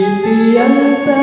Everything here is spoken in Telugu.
కీర్తి అంతా